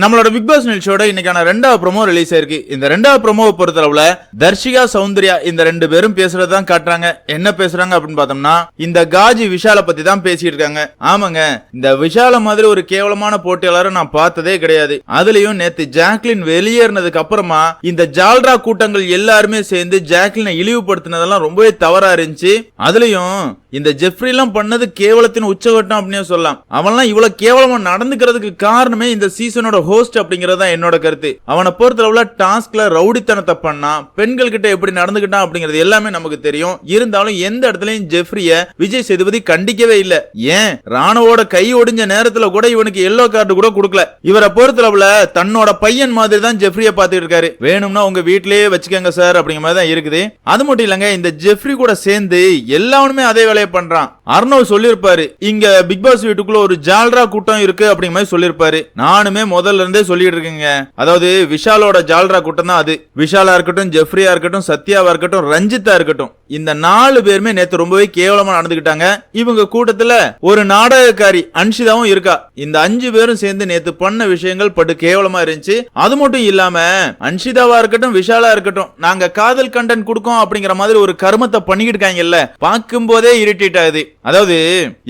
நம்மளோட big pass நிகழ்ச்சியோட இன்னைக்கான ரெண்டாவது ப்ரோமோ ரிலீஸ் ஆயிருக்கு. இந்த ரெண்டாவது ப்ரோமோவை பொறுத்தளவுல தர்ஷிகா சௌந்தர்யா இந்த ரெண்டு பேரும் பேசுறதுதான் காட்டுறாங்க. என்ன பேசுறாங்க அப்படின்னு பார்த்தோம்னா இந்த காஜி விஷால பத்தி தான் பேசிட்டு இருக்காங்க. ஆமாங்க இந்த விஷால மாதிரி ஒரு கேவலமான போட்டியாளரை நான் பார்த்ததே கிடையாது. அதுலயும் நேத்து ஜாக்லின் வெளியேறினதுக்கு அப்புறமா இந்த ஜால்ரா கூட்டங்கள் எல்லாருமே சேர்ந்து ஜாக்லினை இழிவுபடுத்தினதெல்லாம் ரொம்பவே தவறா இருந்துச்சு. அதுலயும் இந்த ஜெஃப்ரி எல்லாம் பண்ணது கேவலத்தின் உச்சகட்டம் அப்படின்னு சொல்லலாம். அவன்லாம் இவ்வளவு கேவலமா நடந்துக்கிறதுக்கு காரணமே இந்த சீசனோட ஹோஸ்ட் அப்படிங்கறதா என்னோட கருத்து. அவனை பொறுத்தளவுல டாஸ்க்ல ரவுடித்தனத்தை பண்ணா பெண்கள் கிட்ட எப்படி நடந்துக்கிட்டான் அப்படிங்கிறது எல்லாமே நமக்கு தெரியும். இருந்தாலும் எந்த இடத்துலயும் ஜெஃப்ரிய விஜய் சேதுபதி கண்டிக்கவே இல்ல. ஏன்? ராணுவோட கை ஒடிஞ்ச நேரத்துல கூட இவனுக்கு எல்லோ கார்டு கூட கொடுக்கல. இவரை பொறுத்தளவுல தன்னோட பையன் மாதிரி தான் ஜெஃப்ரிய பாத்துட்டு இருக்காரு. வேணும்னா உங்க வீட்லயே வச்சுக்கோங்க சார் அப்படிங்கிற மாதிரி தான் இருக்குது. அது மட்டும் இல்லங்க இந்த ஜெஃப்ரி கூட சேர்ந்து எல்லாருமே அதே வேலையை பண்றான். அர்ணவ் சொல்லியிருப்பாரு இங்க பிக் பாஸ் வீட்டுக்குள்ள ஒரு ஜால்ரா கூட்டம் இருக்கு அப்படிங்கிற மாதிரி சொல்லியிருப்பாரு. நானுமே முதல்ல இருந்தே சொல்லிட்டு இருக்குங்க. அதாவது விஷாலோட ஜால்ரா கூட்டம் தான் அது. விஷாலா இருக்கட்டும் ஜெஃப்ரியா இருக்கட்டும் சத்யாவா இருக்கட்டும் ரஞ்சித்தா இருக்கட்டும். இந்த நாலு பேருமே நேத்து ரொம்பவே கேவலமா நடந்துகிட்டாங்க. இவங்க கூட்டத்துல ஒரு நாடகக்காரி அன்ஷிதாவும் இருக்கா. இந்த அஞ்சு பேரும் சேர்ந்து நேத்து பண்ண விஷயங்கள் பட்டு கேவலமா இருந்துச்சு. அது மட்டும் இல்லாம அன்ஷிதாவா இருக்கட்டும் விஷாலா இருக்கட்டும் நாங்க காதல் கண்டென்ட் கொடுக்கோம் அப்படிங்கிற மாதிரி ஒரு கருமத்தை பண்ணிக்கிட்டு இருக்காங்கல்ல. பார்க்கும் போதே இரிட்டேட் ஆகுது. அதாவது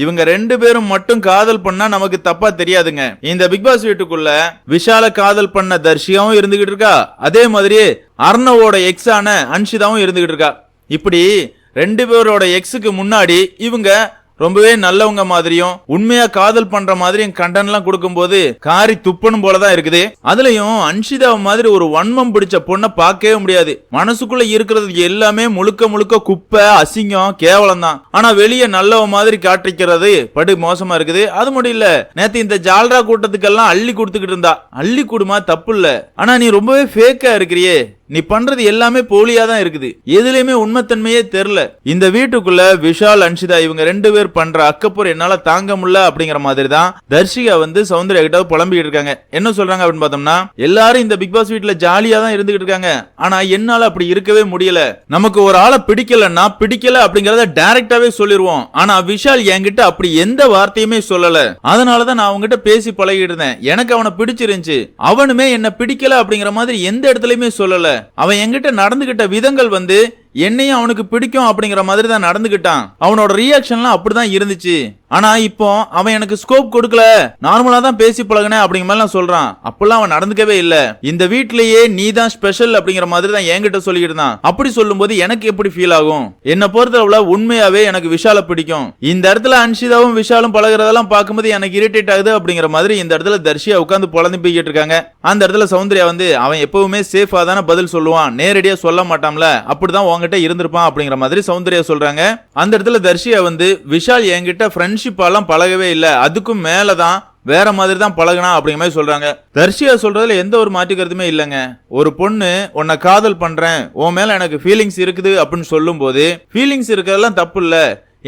இவங்க ரெண்டு பேரும் மட்டும் காதல் பண்ணா நமக்கு தப்பா தெரியாதுங்க. இந்த பிக் பாஸ் வீட்டுக்குள்ள விஷால காதல் பண்ண தர்ஷியாவும் இருந்துகிட்டு இருக்கா? அதே மாதிரி அர்ணவோட எக்ஸான அன்ஷிதாவும் இருந்துகிட்டு இருக்கா. இப்படி ரெண்டு பேரோட எக்ஸுக்கு முன்னாடி இவங்க ரொம்பவே நல்லவங்க மாதிரியும் உண்மையா காதல் பண்ற மாதிரியும் கண்டென்ட் எல்லாம் கொடுக்கும்போது காரி துப்பணும் போலதான் இருக்குது. அதுலயும் அன்ஷிதா மாதிரி ஒரு வன்மம் பிடிச்ச பொண்ணை பார்க்கவே முடியாது. மனசுக்குள்ள இருக்கிறது எல்லாமே முழுக்க முழுக்க குப்பை அசிங்கம் கேவலம் தான் ஆனா வெளியே நல்லவ மாதிரி காட்டிக்கிறது படு மோசமா இருக்குது. அது மட்டும் இல்ல நேத்து இந்த ஜால்ரா கூட்டத்துக்கெல்லாம் அள்ளி கொடுத்துக்கிட்டு இருந்தா. அள்ளி கொடுமா தப்பு இல்ல. ஆனா நீ ரொம்பவே ஃபேக்கா இருக்கிறியே. நீ பண்றது எல்லாமே போலியா தான் இருக்குது. எதுலயுமே உண்மைத்தன்மையே தெரில. இந்த வீட்டுக்குள்ள விஷால் அன்ஷிதா இவங்க ரெண்டு பேர் பண்ற அக்கப்பூர் என்னால தாங்க முடியல அப்படிங்கிற மாதிரி தான் தர்ஷிகா வந்து சௌந்தர்யா கிட்ட புலம்பிக்கிட்டு இருக்காங்க. என்ன சொல்றாங்க அப்படின்னு பார்த்தோம்னா எல்லாரும் இந்த பிக் பாஸ் வீட்டுல ஜாலியா தான் இருந்துகிட்டு இருக்காங்க. ஆனா என்னால அப்படி இருக்கவே முடியல. நமக்கு ஒரு ஆளை பிடிக்கலன்னா பிடிக்கல அப்படிங்கறத டைரக்டாவே சொல்லிருவோம். ஆனா விஷால் என்கிட்ட அப்படி எந்த வார்த்தையுமே சொல்லல. அதனாலதான் நான் அவங்ககிட்ட பேசி பழகிட்டு இருந்தேன். எனக்கு அவனை பிடிச்சிருந்துச்சு. அவனுமே என்ன பிடிக்கல அப்படிங்கிற மாதிரி எந்த இடத்துலயுமே சொல்லல. அவன் என்கிட்ட நடந்துகிட்ட விதங்கள் வந்து என்னையும் அவனுக்கு பிடிக்கும் அப்படிங்கிற மாதிரி தான் நடந்துகிட்டான். அவனோட ரியாக்ஷன்லாம் அப்படிதான் இருந்துச்சு. ஆனா இப்போ அவன் எனக்கு ஸ்கோப் கொடுக்கல. நார்மலா தான் பேசி பழகினேன் அப்படிங்கிற மாதிரி சொல்றான். அப்பெல்லாம் அவன் நடந்துக்கவே இல்ல. இந்த வீட்லயே நீ தான் ஸ்பெஷல் அப்படிங்கிற மாதிரி தான் என்கிட்ட சொல்லிக்கிட்டு இருந்தான். அப்படி சொல்லும்போது எனக்கு எப்படி ஃபீல் ஆகும்? என்ன பொறுத்தளவுல உண்மையாவே எனக்கு விஷால பிடிக்கும். இந்த இடத்துல அன்ஷிதாவும் விஷாலும் பழகுறதெல்லாம் பார்க்கும்போது எனக்கு இரிட்டேட் ஆகுது அப்படிங்கிற மாதிரி இந்த இடத்துல தர்ஷியா உட்காந்து புலந்து போய்கிட்டு இருக்காங்க. அந்த இடத்துல சௌந்தர்யா வந்து அவன் எப்பவுமே சேஃபா தானே பதில் சொல்லுவான். நேரடியா சொல்ல மாட்டான்ல. அப்படிதான் அவங்ககிட்ட இருந்திருப்பான் அப்படிங்கிற மாதிரி சௌந்தர்யா சொல்றாங்க. அந்த இடத்துல தர்ஷியா வந்து விஷால் என்கிட்ட ஃப்ரெண்ட்ஷிப்பாலாம் பழகவே இல்லை. அதுக்கும் மேலதான் வேற மாதிரி தான் பழகினா அப்படிங்கிற மாதிரி சொல்றாங்க. தர்ஷியா சொல்றதுல எந்த ஒரு மாற்றிக்கிறதுமே இல்லைங்க. ஒரு பொண்ணு உன்னை காதல் பண்றேன். உன் மேல எனக்கு ஃபீலிங்ஸ் இருக்குது அப்படின்னு சொல்லும் போது ஃபீலிங்ஸ் இருக்கிறதெல்லாம் தப்பு இல்ல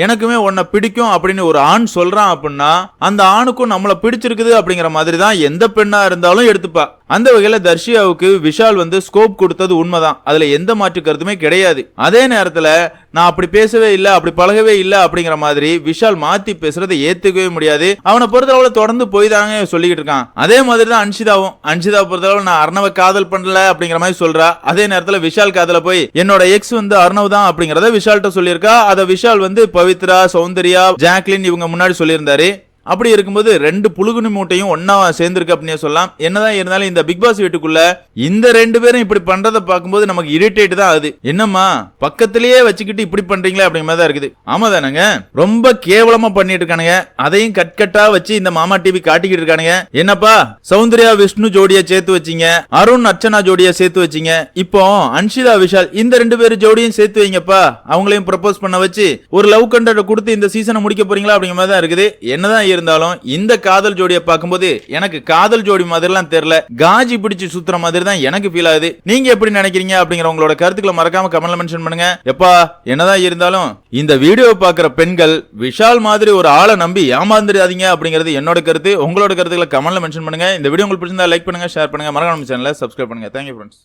எனக்குமே உன்னை பிடிக்கும் அப்படின்னு ஒரு ஆண் சொல்றான் அப்படின்னா அந்த ஆணுக்கும் நம்மளை பிடிச்சிருக்குது அப்படிங்கிற மாதிரி தான் எந்த பெண்ணா இருந்தாலும் எடுத்துப்பா. அந்த வகையில தர்ஷியாவுக்கு விஷால் வந்து ஸ்கோப் கொடுத்தது உண்மைதான். அதுல எந்த மாற்று கருத்துமே கிடையாது. அதே நேரத்துல நான் அப்படி பேசவே இல்ல அப்படி பழகவே இல்ல அப்படிங்கிற மாதிரி விஷால் மாத்தி பேசுறதை ஏத்துக்கவே முடியாது. அவனை பொறுத்தளவுல தொடர்ந்து போய் தாங்க சொல்லிக்கிட்டு இருக்கான். அதே மாதிரி தான் அன்ஷிதாவும். அன்ஷிதா பொறுத்தளவு நான் அர்ணவ காதல் பண்ணல அப்படிங்கிற மாதிரி சொல்றா. அதே நேரத்துல விஷால் காதல போய் என்னோட எக்ஸ் வந்து அர்ணவ் தான் அப்படிங்கறத விஷால்கிட்ட சொல்லியிருக்கா. அதை விஷால் வந்து பவித்ரா சௌந்தர்யா ஜாக்லின் இவங்க முன்னாடி சொல்லியிருந்தாரு. அப்படி இருக்கும்போது ரெண்டு புழுகுனி மூட்டையும் ஒன்னா சேர்ந்துருக்கு அப்படின்னு சொல்லலாம். என்னதான் இருந்தாலும் இந்த பிக் பாஸ் வீட்டுக்குள்ள இந்த ரெண்டு பேரும் இப்படி பண்றத பார்க்கும்போது நமக்கு இரிட்டேட் தான் ஆகுது. என்னம்மா பக்கத்திலேயே வச்சுக்கிட்டு இப்படி பண்றீங்களே அப்படிங்கிற மாதிரி தான் இருக்குது. ஆமா தானங்க ரொம்ப கேவலமா பண்ணிட்டு இருக்கானுங்க. அதையும் கட்கட்டா வச்சு இந்த மாமா டிவி காட்டிக்கிட்டு இருக்கானுங்க. என்னப்பா சௌந்தர்யா விஷ்ணு ஜோடிய சேர்த்து வச்சீங்க. அருண் அர்ச்சனா ஜோடிய சேர்த்து வச்சீங்க. இப்போ அன்ஷிதா விஷால் இந்த ரெண்டு பேரும் ஜோடியும் சேர்த்து வைங்கப்பா. அவங்களையும் ப்ரப்போஸ் பண்ண வச்சு ஒரு லவ் கண்டக்ட் கொடுத்து இந்த சீசனை முடிக்க போறீங்களா அப்படிங்கிற மாதிரி தான் இருக்குது. என்னதான் இருந்தாலும் இந்த காதல் ஜோடியை பார்க்கும்போது எனக்கு காதல் ஜோடி மாதிரிலாம் தெரியல. காஜி பிடிச்சு சுத்துற மாதிரி தான் எனக்கு ஃபீல் ஆகுது. நீங்க எப்படி நினைக்கிறீங்க அப்படிங்கிற உங்களோட கருத்துக்களை மறக்காம கமெண்ட்ல மென்ஷன் பண்ணுங்க. எப்பா என்னதான் இருந்தாலும் இந்த வீடியோவை பார்க்குற பெண்கள் விஷால் மாதிரி ஒரு ஆளை நம்பி ஏமாந்துடாதீங்க அப்படிங்கிறது என்னோட கருத்து. உங்களோட கருத்துக்களை கமெண்ட்ல மென்ஷன் பண்ணுங்க. இந்த வீடியோ உங்களுக்கு பிடிச்சிருந்தா லைக் பண்ணுங்க ஷேர் பண்ணுங்க. மறக்காம சேனலை சப்ஸ்கிரைப் பண்ணுங்க. Thank you friends